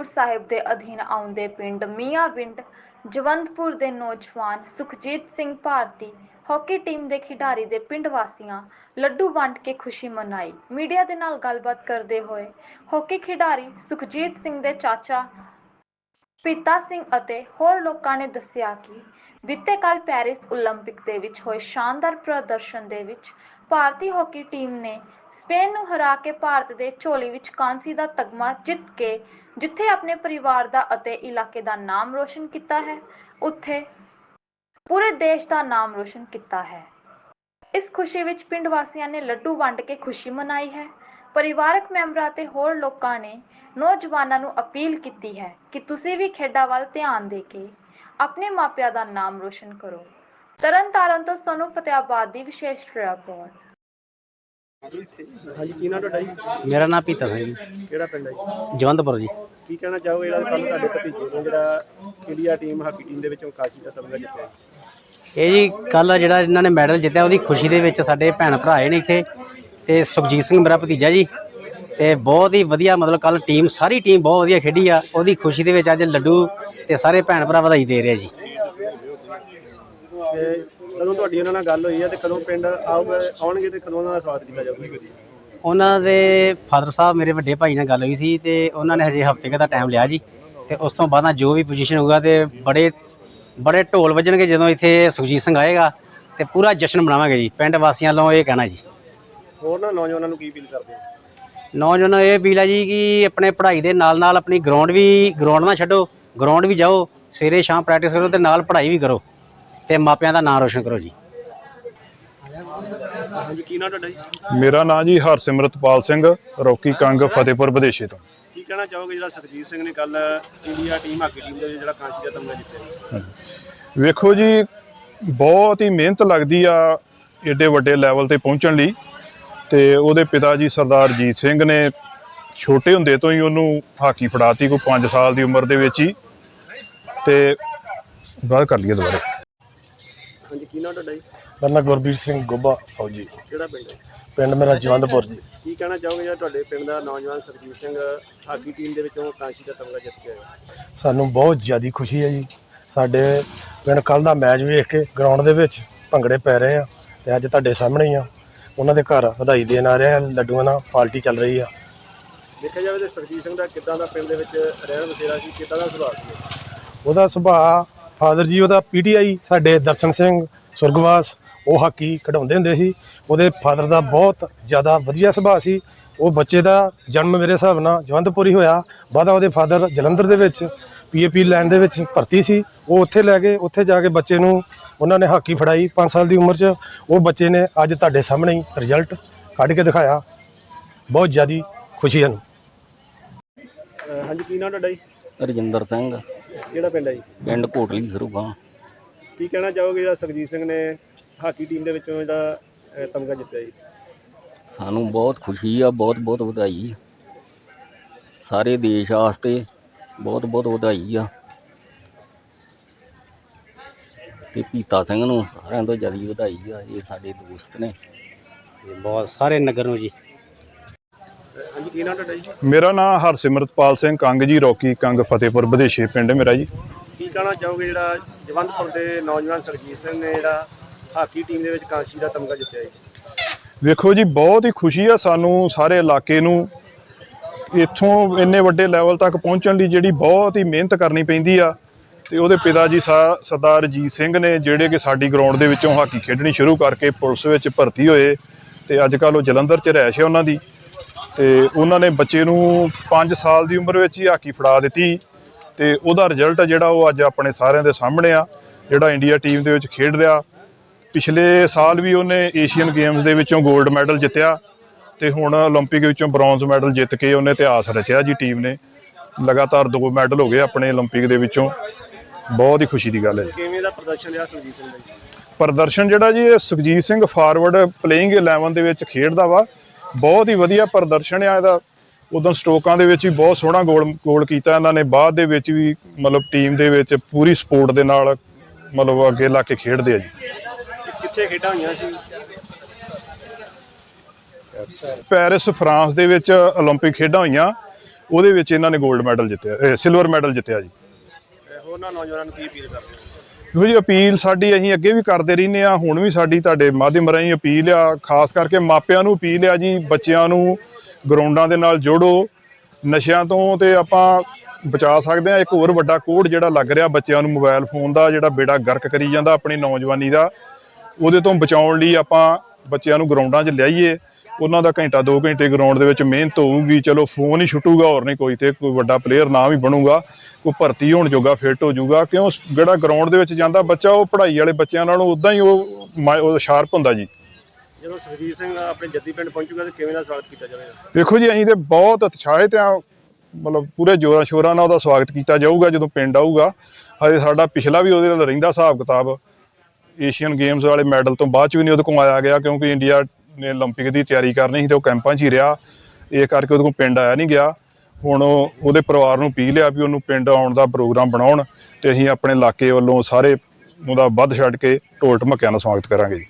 ਖਡੂਰ ਸਾਹਿਬ ਦੇ ਅਧੀਨ ਆਉਂਦੇ ਪਿੰਡ ਮੀਆਂਵਿੰਡ ਜਵੰਦਪੁਰ ਦੇ ਨੌਜਵਾਨ ਸੁਖਜੀਤ ਸਿੰਘ ਭਾਰਤੀ ਹਾਕੀ ਟੀਮ ਦੇ ਖਿਡਾਰੀ ਦੇ ਪਿੰਡ ਵਾਸੀਆਂ ਲੱਡੂ ਵੰਡ ਕੇ ਖੁਸ਼ੀ ਮਨਾਈ ਮੀਡੀਆ ਦੇ ਨਾਲ ਗੱਲਬਾਤ ਕਰਦੇ ਹੋਏ ਹਾਕੀ ਖਿਡਾਰੀ ਸੁਖਜੀਤ ਸਿੰਘ ਦੇ ਚਾਚਾ ਪਿਤਾ ਸਿੰਘ ਅਤੇ ਹੋਰ ਲੋਕਾਂ ਨੇ ਦੱਸਿਆ ਕਿ ਬੀਤੇ ਕੱਲ ਪੈਰਿਸ 올림픽 ਦੇ ਵਿੱਚ ਹੋਏ ਸ਼ਾਨਦਾਰ ਪ੍ਰਦਰਸ਼ਨ ਦੇ ਵਿੱਚ ਭਾਰਤੀ ਹਾਕੀ ਟੀਮ ਨੇ ਸਪੇਨ ਨੂੰ ਹਰਾ ਕੇ ਭਾਰਤ ਦੇ ਝੋਲੀ ਵਿੱਚ ਕਾਂਸੀ ਦਾ ਤਗਮਾ ਜਿੱਤ ਕੇ ਜਿੱਥੇ ਆਪਣੇ ਪਰਿਵਾਰ ਦਾ ਅਤੇ ਇਲਾਕੇ ਦਾ ਨਾਮ ਰੋਸ਼ਨ ਕੀਤਾ ਹੈ, ਉੱਥੇ ਪੂਰੇ ਦੇਸ਼ ਦਾ ਨਾਮ ਰੋਸ਼ਨ ਕੀਤਾ ਹੈ। ਇਸ ਖੁਸ਼ੀ ਵਿੱਚ ਪਿੰਡ ਵਾਸੀਆਂ ਨੇ ਲੱਡੂ ਵੰਡ ਕੇ ਖੁਸ਼ੀ ਮਨਾਈ ਹੈ। ਪਰਿਵਾਰਕ ਮੈਂਬਰਾਂ ਤੇ ਹੋਰ ਲੋਕਾਂ ਨੇ ਨੌਜਵਾਨਾਂ ਨੂੰ ਅਪੀਲ ਕੀਤੀ ਹੈ ਕਿ ਤੁਸੀਂ ਵੀ ਖੇਡਾਂ ਵੱਲ ਧਿਆਨ ਦੇ ਕੇ ਆਪਣੇ ਮਾਪਿਆਂ ਦਾ ਨਾਮ ਰੋਸ਼ਨ ਕਰੋ। ਤਰਨਤਾਰਨ ਤੋਂ ਸੋਨੂੰ ਫਤਿਆਬਾਦ ਦੀ ਵਿਸ਼ੇਸ਼ ਰਿਪੋਰਟ। ਹਾਂਜੀ ਕੀ ਨਾਮ ਤੁਹਾਡਾ ਜੀ? ਮੇਰਾ ਨਾਮ ਪੀਤਾ ਸਿੰਘ। ਜੀ ਕਿਹੜਾ ਪਿੰਡ ਹੈ ਜੀ? ਜਵੰਦਪੁਰ ਜੀ। ਕੀ ਕਹਿਣਾ ਚਾਹੋਗੇ ਜਿਹੜਾ ਕੱਲ ਤੁਹਾਡੇ ਭਤੀਜੇ ਨੇ ਜਿਹੜਾ ਇੰਡੀਆ ਟੀਮ ਹਾਕੀ ਟੀਮ ਦੇ ਵਿੱਚੋਂ ਕਾਸ਼ੀ ਦਾ ਤਮਗਾ ਜਿੱਤਿਆ ਜੀ? ਇਹ ਜੀ ਕੱਲ ਜਿਹੜਾ ਇਹਨਾਂ ਨੇ ਮੈਡਲ ਜਿੱਤਿਆ ਉਹਦੀ ਖੁਸ਼ੀ ਦੇ ਵਿੱਚ ਸਾਡੇ ਭੈਣ ਭਰਾ ਆਏ ਨੇ ਇੱਥੇ। ਤੇ ਸੁਖਜੀਤ ਸਿੰਘ ਮੇਰਾ ਭਤੀਜਾ ਜੀ। ਤੇ ਬਹੁਤ ਹੀ ਵਧੀਆ ਮਤਲਬ ਕੱਲ ਟੀਮ ਸਾਰੀ ਟੀਮ ਬਹੁਤ ਵਧੀਆ ਖੇਡੀ ਆ। ਉਹਦੀ ਖੁਸ਼ੀ ਦੇ ਵਿੱਚ ਅੱਜ ਲੱਡੂ ਤੇ ਸਾਰੇ ਭੈਣ ਭਰਾ ਵਧਾਈ ਦੇ ਰਹੇ ਜੀ। ਤੇ ਕਦੋਂ ਤੁਹਾਡੀ ਉਹਨਾਂ ਨਾਲ ਗੱਲ ਹੋਈ ਹੈ ਤੇ ਕਦੋਂ ਪਿੰਡ ਆਉਗੇ ਆਉਣਗੇ ਤੇ ਕਦੋਂ ਉਹਨਾਂ ਦਾ ਸਵਾਗਤ ਕੀਤਾ ਜਾਊਗਾ? ਉਹਨਾਂ ਦੇ ਫਾਦਰ ਸਾਹਿਬ ਮੇਰੇ ਵੱਡੇ ਭਾਈ ਨਾਲ ਗੱਲ ਹੋਈ ਸੀ ਤੇ ਉਹਨਾਂ ਨੇ ਹਜੇ ਹਫ਼ਤੇ ਕੁ ਦਾ ਟਾਈਮ ਲਿਆ ਜੀ ਤੇ ਉਸ ਤੋਂ ਬਾਅਦ ਜੋ ਵੀ ਪੋਜੀਸ਼ਨ ਹੋਊਗਾ ਤੇ ਬੜੇ ਬੜੇ ਢੋਲ ਵੱਜਣਗੇ ਜਦੋਂ ਇੱਥੇ ਸੁਖਜੀਤ ਸਿੰਘ ਆਏਗਾ ਤੇ ਪੂਰਾ ਜਸ਼ਨ ਮਨਾਵਾਂਗੇ ਜੀ ਪਿੰਡ ਵਾਸੀਆਂ ਵੱਲੋਂ ਇਹ ਕਹਿਣਾ ਜੀ। ਹੋਰ ਨਾ ਨੌਜਵਾਨਾਂ ਨੂੰ ਕੀ ਅਪੀਲ ਕਰਦੇ ਹੋ? ਨੌਜਵਾਨਾਂ ਨੂੰ ਇਹ ਅਪੀਲ ਹੈ ਜੀ ਕਿ ਆਪਣੇ ਪੜ੍ਹਾਈ ਦੇ ਨਾਲ ਨਾਲ ਆਪਣੀ ਗਰਾਊਂਡ ਵੀ ਗਰਾਊਂਡ ਨਾ ਛੱਡੋ ਗਰਾਊਂਡ ਵੀ ਜਾਓ ਸਵੇਰੇ ਸ਼ਾਮ ਪ੍ਰੈਕਟਿਸ ਕਰੋ ਤੇ ਨਾਲ ਪੜ੍ਹਾਈ ਵੀ ਕਰੋ। ਤੇ ਮਾਪਿਆਂ ਦਾ ਨਾਮ ਰੋਸ਼ਨ ਕਰੋ ਜੀ। ਹਾਂਜੀ ਕੀ ਨਾਮ ਤੁਹਾਡਾ ਜੀ? ਮੇਰਾ ਨਾਂ ਜੀ ਹਰਸਿਮਰਤਪਾਲ ਸਿੰਘ ਰੌਕੀ ਕੰਗ ਫਤਿਹਪੁਰ ਵਿਦੇਸ਼ੇ ਤੋਂ। ਕੀ ਕਹਿਣਾ ਚਾਹੋਗੇ ਜਿਹੜਾ ਸੁਖਜੀਤ ਸਿੰਘ ਨੇ ਕੱਲ ਇੰਡੀਆ ਟੀਮ ਹਾਕੀ ਟੀਮ ਦੇ ਜਿਹੜਾ ਕਾਂਸੀ ਦਾ ਤਮਗਾ ਜਿੱਤਿਆ? ਵੇਖੋ ਜੀ ਬਹੁਤ ਹੀ ਮਿਹਨਤ ਲੱਗਦੀ ਆ ਏਡੇ ਵੱਡੇ ਲੈਵਲ ਤੇ ਪਹੁੰਚਣ ਲਈ। ਤੇ ਉਹਦੇ ਪਿਤਾ ਜੀ ਸਰਦਾਰ ਜੀਤ ਸਿੰਘ ਨੇ ਛੋਟੇ ਹੁੰਦੇ ਤੋਂ ਹੀ ਉਹਨੂੰ ਹਾਕੀ ਫੜਾਤੀ ਕੋਈ 5 ਸਾਲ ਦੀ ਉਮਰ ਦੇ ਵਿੱਚ ਹੀ। ਤੇ ਬਾਅਦ ਕਰ ਲਈਏ ਦੁਬਾਰਾ। ਹਾਂਜੀ ਕੀ ਨਾਮ ਤੁਹਾਡਾ ਜੀ? ਮੇਰਾ ਨਾਮ ਗੁਰਬੀਰ ਸਿੰਘ ਗੋਬਾ ਫੌਜੀ ਕਿਹੜਾ ਪਿੰਡ ਹੈ? ਪਿੰਡ ਮੇਰਾ ਜਵੰਦਪੁਰ ਜੀ। ਕੀ ਕਹਿਣਾ ਚਾਹੋਗੇ ਜਿਹੜਾ ਤੁਹਾਡੇ ਪਿੰਡ ਦਾ ਨੌਜਵਾਨ ਸੁਖਜੀਤ ਸਿੰਘ ਹਾਕੀ ਟੀਮ ਦੇ ਵਿੱਚੋਂ ਕਾਂਸੀ ਦਾ ਤਮਗਾ ਜਿੱਤ ਕੇ ਆਇਆ? ਸਾਨੂੰ ਬਹੁਤ ਜ਼ਿਆਦਾ ਖੁਸ਼ੀ ਹੈ ਜੀ। ਸਾਡੇ ਪਿੰਡ ਕੱਲ ਦਾ ਮੈਚ ਵੇਖ ਕੇ ਗਰਾਊਂਡ ਦੇ ਵਿੱਚ ਭੰਗੜੇ ਪੈ ਰਹੇ ਆ ਤੇ ਅੱਜ ਤੁਹਾਡੇ ਸਾਹਮਣੇ ਹੀ ਆ। ਉਹਨਾਂ ਦੇ ਘਰ ਵਧਾਈ ਦੇਣ ਆ ਰਹੇ ਆ ਲੱਡੂਆਂ ਨਾਲ ਪਾਰਟੀ ਚੱਲ ਰਹੀ ਆ। ਦੇਖਿਆ ਜਾਵੇ ਤੇ ਸੁਖਜੀਤ ਸਿੰਘ ਦਾ ਕਿੱਦਾਂ ਦਾ ਪਿੰਡ ਦੇ ਵਿੱਚ ਰਹਿਣ ਬਸੇਰਾ ਸੀ ਕਿੱਦਾਂ ਦਾ ਸੁਭਾਅ ਸੀ? ਉਹਦਾ ਸੁਭਾਅ ਫਾਦਰ ਜੀ ਉਹਦਾ ਪੀਟੀਆਈ ਸਾਡੇ ਦਰਸ਼ਨ ਸਿੰਘ ਸੁਰਗਵਾਸ ਉਹ ਹਾਕੀ ਖਿਡਾਉਂਦੇ ਹੁੰਦੇ ਸੀ। ਉਹਦੇ ਫਾਦਰ ਦਾ ਬਹੁਤ ਜ਼ਿਆਦਾ ਵਧੀਆ ਸੁਭਾਅ ਸੀ। ਉਹ ਬੱਚੇ ਦਾ ਜਨਮ ਮੇਰੇ ਹਿਸਾਬ ਨਾਲ ਜਵੰਦਪੁਰ ਹੀ ਹੋਇਆ। ਬਾਅਦਾ ਉਹਦੇ ਫਾਦਰ ਜਲੰਧਰ ਦੇ ਵਿੱਚ ਪੀਏਪੀ ਲੈਂਡ ਦੇ ਵਿੱਚ ਭਰਤੀ ਸੀ। ਉਹ ਉੱਥੇ ਲੈ ਗਏ। ਉੱਥੇ ਜਾ ਕੇ ਬੱਚੇ ਨੂੰ ਉਹਨਾਂ ਨੇ ਹਾਕੀ ਫੜਾਈ 5 ਸਾਲ ਦੀ ਉਮਰ 'ਚ। ਉਹ ਬੱਚੇ ਨੇ ਅੱਜ ਤੁਹਾਡੇ ਸਾਹਮਣੇ ਹੀ ਰਿਜ਼ਲਟ ਕੱਢ ਕੇ ਦਿਖਾਇਆ। ਬਹੁਤ ਜ਼ਿਆਦੀ ਖੁਸ਼ੀ ਹਨ ਹਾਂਜੀ ਕੀ ਨਾਮ ਤੁਹਾਡਾ ਜੀ? ਰਜਿੰਦਰ ਸਿੰਘ। ਕਿਹੜਾ ਪਿੰਡ ਹੈ ਜੀ? ਪਿੰਡ ਕੋਟਲੀ ਸਰੂਗਾ। ਕੀ ਕਹਿਣਾ ਚਾਹੋਗੇ ਜਿਹੜਾ ਸੁਖਜੀਤ ਸਿੰਘ ਨੇ ਹਾਕੀ ਟੀਮ ਦੇ ਵਿੱਚੋਂ ਜਿਹੜਾ ਅਹ, ਤਮਗਾ ਜਿੱਤਿਆ ਜੀ? ਸਾਨੂੰ ਬਹੁਤ ਖੁਸ਼ੀ ਆ ਬਹੁਤ ਬਹੁਤ ਵਧਾਈ। ਸਾਰੇ ਦੇਸ਼ ਵਾਸਤੇ ਬਹੁਤ ਬਹੁਤ ਵਧਾਈ ਆ। ਤੇ ਪੀਤਾ ਸਿੰਘ ਨੂੰ ਸਾਰਿਆਂ ਤੋਂ ਜ਼ਿਆਦਾ ਵਧਾਈ ਆ ਇਹ ਸਾਡੇ ਦੋਸਤ ਨੇ। ਬਹੁਤ ਸਾਰੇ ਨਗਰ ਨੂੰ ਜੀ। ਹਾਂਜੀ ਕੀ ਨਾਮ ਤੁਹਾਡਾ ਜੀ? ਮੇਰਾ ਨਾਂ ਹਰਸਿਮਰਤਪਾਲ ਸਿੰਘ ਕੰਗ ਜੀ ਰੌਕੀ ਕੰਗ ਫਤਿਹਪੁਰ ਵਿਦੇਸ਼ੇ ਪਿੰਡ ਮੇਰਾ ਜੀ। ਕੀ ਕਹਿਣਾ ਚਾਹੋਗੇ ਜਿਹੜਾ ਜਵੰਦਪੁਰ ਦੇ ਨੌਜਵਾਨ ਸੁਖਜੀਤ ਸਿੰਘ ਨੇ ਜਿਹੜਾ ਹਾਕੀ ਟੀਮ ਦੇ ਵਿੱਚ ਕਾਂਸੀ ਦਾ ਤਮਗਾ ਜਿੱਤਿਆ ਜੀ? ਵੇਖੋ ਜੀ ਬਹੁਤ ਹੀ ਖੁਸ਼ੀ ਆ ਸਾਨੂੰ ਸਾਰੇ ਇਲਾਕੇ ਨੂੰ। ਇੱਥੋਂ ਇੰਨੇ ਵੱਡੇ ਲੈਵਲ ਤੱਕ ਪਹੁੰਚਣ ਲਈ ਜਿਹੜੀ ਬਹੁਤ ਹੀ ਮਿਹਨਤ ਕਰਨੀ ਪੈਂਦੀ ਆ। ਤੇ ਉਹਦੇ ਪਿਤਾ ਜੀ ਸਾ- ਸਰਦਾਰ ਜੀਤ ਸਿੰਘ ਨੇ ਜਿਹੜੇ ਕਿ ਸਾਡੀ ਗਰਾਊਂਡ ਦੇ ਵਿੱਚੋਂ ਹਾਕੀ ਖੇਡਣੀ ਸ਼ੁਰੂ ਕਰਕੇ ਪੁਲਿਸ ਵਿੱਚ ਭਰਤੀ ਹੋਏ। ਤੇ ਅੱਜ ਕੱਲ੍ਹ ਉਹ ਜਲੰਧਰ 'ਚ ਰਹਿਸ਼ ਹੈ ਉਹਨਾਂ ਦੀ। ਤੇ ਉਹਨਾਂ ਨੇ ਬੱਚੇ ਨੂੰ 5 ਸਾਲ ਦੀ ਉਮਰ ਵਿੱਚ ਹੀ ਹਾਕੀ ਫੜਾ ਦਿੱਤੀ ਤੇ ਉਹਦਾ ਰਿਜ਼ਲਟ ਜਿਹੜਾ ਉਹ ਅੱਜ ਆਪਣੇ ਸਾਰਿਆਂ ਦੇ ਸਾਹਮਣੇ ਆ ਜਿਹੜਾ ਇੰਡੀਆ ਟੀਮ ਦੇ ਵਿੱਚ ਖੇਡ ਰਿਹਾ। ਪਿਛਲੇ ਸਾਲ ਵੀ ਉਹਨੇ ਏਸ਼ੀਅਨ ਗੇਮਸ ਦੇ ਵਿੱਚੋਂ 골ਡ ਮੈਡਲ ਜਿੱਤਿਆ ਤੇ ਹੁਣ 올림픽 ਵਿੱਚੋਂ ਬ੍ਰੌਂਜ਼ ਮੈਡਲ ਜਿੱਤ ਕੇ ਉਹਨੇ ਇਤਿਹਾਸ ਰਚਿਆ ਜੀ ਟੀਮ ਨੇ। ਲਗਾਤਾਰ ਦੋ ਮੈਡਲ ਹੋ ਗਏ ਆਪਣੇ 올림픽 ਦੇ ਵਿੱਚੋਂ। ਬਹੁਤ ਹੀ ਖੁਸ਼ੀ ਦੀ ਗੱਲ ਹੈ ਜੀ। ਕਿਵੇਂ ਦਾ ਪ੍ਰਦਰਸ਼ਨ ਰਿਹਾ ਸੁਖਜੀਤ ਸਿੰਘ ਦਾ ਪ੍ਰਦਰਸ਼ਨ ਜਿਹੜਾ ਜੀ ਸੁਖਜੀਤ ਸਿੰਘ ਫਾਰਵਰਡ ਪਲੇਇੰਗ 11 ਦੇ ਵਿੱਚ ਖੇਡਦਾ ਵਾ। ਬਹੁਤ ਹੀ ਵਧੀਆ ਪ੍ਰਦਰਸ਼ਨ ਆ ਇਹਦਾ। ਉਦੋਂ ਸਟੋਕਾਂ ਦੇ ਵਿੱਚ ਵੀ ਬਹੁਤ ਸੋਹਣਾ ਗੋਲ ਗੋਲ ਕੀਤਾ ਇਹਨਾਂ ਨੇ। ਬਾਅਦ ਦੇ ਵਿੱਚ ਵੀ ਮਤਲਬ ਟੀਮ ਦੇ ਵਿੱਚ ਪੂਰੀ ਸਪੋਰਟ ਦੇ ਨਾਲ ਮਤਲਬ ਅੱਗੇ ਲਾ ਕੇ ਖੇਡਦੇ ਆ ਜੀ। ਕਿੱਥੇ ਖੇਡਾਂ ਹੋਈਆਂ ਸੀ? ਪੈਰਿਸ ਫਰਾਂਸ ਦੇ ਵਿੱਚ 올림픽 ਖੇਡਾਂ ਹੋਈਆਂ। ਉਹਦੇ ਵਿੱਚ ਇਹਨਾਂ ਨੇ 골ਡ ਮੈਡਲ ਜਿੱਤਿਆ ਸਿਲਵਰ ਮੈਡਲ ਜਿੱਤਿਆ ਜੀ। ਇਹ ਹੋਰਨਾਂ ਨੌਜਵਾਨਾਂ ਨੂੰ ਕੀ ਅਪੀਲ ਕਰਦੇ ਹੋ? ਦੇਖੋ ਜੀ ਅਪੀਲ ਸਾਡੀ ਅਸੀਂ ਅੱਗੇ ਵੀ ਕਰਦੇ ਰਹਿੰਦੇ ਆ ਹੁਣ ਵੀ ਸਾਡੀ ਤੁਹਾਡੇ ਮਾਧਿਅਮ ਰਾਹੀਂ ਅਪੀਲ ਆ, ਖਾਸ ਕਰਕੇ ਮਾਪਿਆਂ ਨੂੰ ਅਪੀਲ ਆ ਜੀ, ਬੱਚਿਆਂ ਨੂੰ ਗਰਾਊਂਡਾਂ ਦੇ ਨਾਲ ਜੋੜੋ, ਨਸ਼ਿਆਂ ਤੋਂ ਤੇ ਆਪਾਂ ਬਚਾ ਸਕਦੇ ਆ ਇੱਕ ਹੋਰ ਵੱਡਾ ਕੋਡ ਜਿਹੜਾ ਲੱਗ ਰਿਹਾ ਬੱਚਿਆਂ ਨੂੰ ਮੋਬਾਈਲ ਫੋਨ ਦਾ, ਜਿਹੜਾ ਬੇੜਾ ਗਰਕ ਕਰੀ ਜਾਂਦਾ ਆਪਣੀ ਨੌਜਵਾਨੀ ਦਾ, ਉਹਦੇ ਤੋਂ ਬਚਾਉਣ ਲਈ ਆਪਾਂ ਬੱਚਿਆਂ ਨੂੰ ਗਰਾਊਂਡਾਂ 'ਚ ਲਿਆਈਏ। ਉਹਨਾਂ ਦਾ ਘੰਟਾ 2 ਘੰਟੇ ਗਰਾਊਂਡ ਦੇ ਵਿੱਚ ਮਿਹਨਤ ਹੋਊਗੀ ਚਲੋ ਫੋਨ ਹੀ ਛੁੱਟੂਗਾ ਹੋਰ ਨਹੀਂ ਕੋਈ ਤੇ ਕੋਈ ਵੱਡਾ ਪਲੇਅਰ ਨਾ ਵੀ ਬਣੂਗਾ ਕੋਈ ਭਰਤੀ ਹੋਣ ਜੋਗਾ ਫਿੱਟ ਹੋ ਜਾਊਗਾ ਕਿਉਂ ਜਿਹੜਾ ਗਰਾਊਂਡ ਦੇ ਵਿੱਚ ਜਾਂਦਾ ਬੱਚਾ ਉਹ ਪੜ੍ਹਾਈ ਵਾਲੇ ਬੱਚਿਆਂ ਨਾਲੋਂ ਉਦਾਂ ਹੀ ਉਹ ਸ਼ਾਰਪ ਹੁੰਦਾ ਜੀ। ਜਦੋਂ ਸੁਖਜੀਤ ਸਿੰਘ ਆਪਣੇ ਜੱਦੀ ਪਿੰਡ ਪਹੁੰਚੂਗਾ ਤੇ ਕਿਵੇਂ ਦਾ ਸਵਾਗਤ ਕੀਤਾ ਜਾਵੇਗਾ? ਵੇਖੋ ਜੀ ਅਸੀਂ ਤੇ ਬਹੁਤ ਉਤਸ਼ਾਹਿਤ ਆ ਮਤਲਬ ਪੂਰੇ ਜੋਰਾਂ ਸ਼ੋਰਾਂ ਨਾਲ ਉਹਦਾ ਸਵਾਗਤ ਕੀਤਾ ਜਾਊਗਾ ਜਦੋਂ ਪਿੰਡ ਆਊਗਾ। ਹਜੇ ਸਾਡਾ ਪਿਛਲਾ ਵੀ ਉਹਦੇ ਨਾਲ ਰਹਿੰਦਾ ਹਿਸਾਬ ਕਿਤਾਬ। ਏਸ਼ੀਅਨ ਗੇਮਸ ਵਾਲੇ ਮੈਡਲ ਤੋਂ ਬਾਅਦ ਚ ਵੀ ਨਹੀਂ ਉਹਦੇ ਕੋਲ ਆਇਆ ਗਿਆ ਕਿਉਂਕਿ ਇੰਡੀਆ ਨੇ 올림픽 ਦੀ ਤਿਆਰੀ ਕਰਨੀ ਸੀ ਤੇ ਉਹ ਕੈਂਪਾਂ 'ਚ ਹੀ ਰਿਹਾ ਇਹ ਕਰਕੇ ਉਹਦੇ ਕੋਲ ਪਿੰਡ ਆਇਆ ਨਹੀਂ ਗਿਆ ਹੁਣ ਉਹ- ਉਹਦੇ ਪਰਿਵਾਰ ਨੂੰ ਅਪੀਲ ਆ ਵੀ ਉਹਨੂੰ ਪਿੰਡ ਆਉਣ ਦਾ ਪ੍ਰੋਗਰਾਮ ਬਣਾਉਣ ਤੇ ਅਸੀਂ ਆਪਣੇ ਇਲਾਕੇ ਵੱਲੋਂ ਸਾਰੇ ਉਹਦਾ ਵੱਧ ਛੱਡ ਕੇ ਢੋਲ ਢਮੱਕਿਆਂ ਨਾਲ ਸਵਾਗਤ ਕਰਾਂਗੇ ਜੀ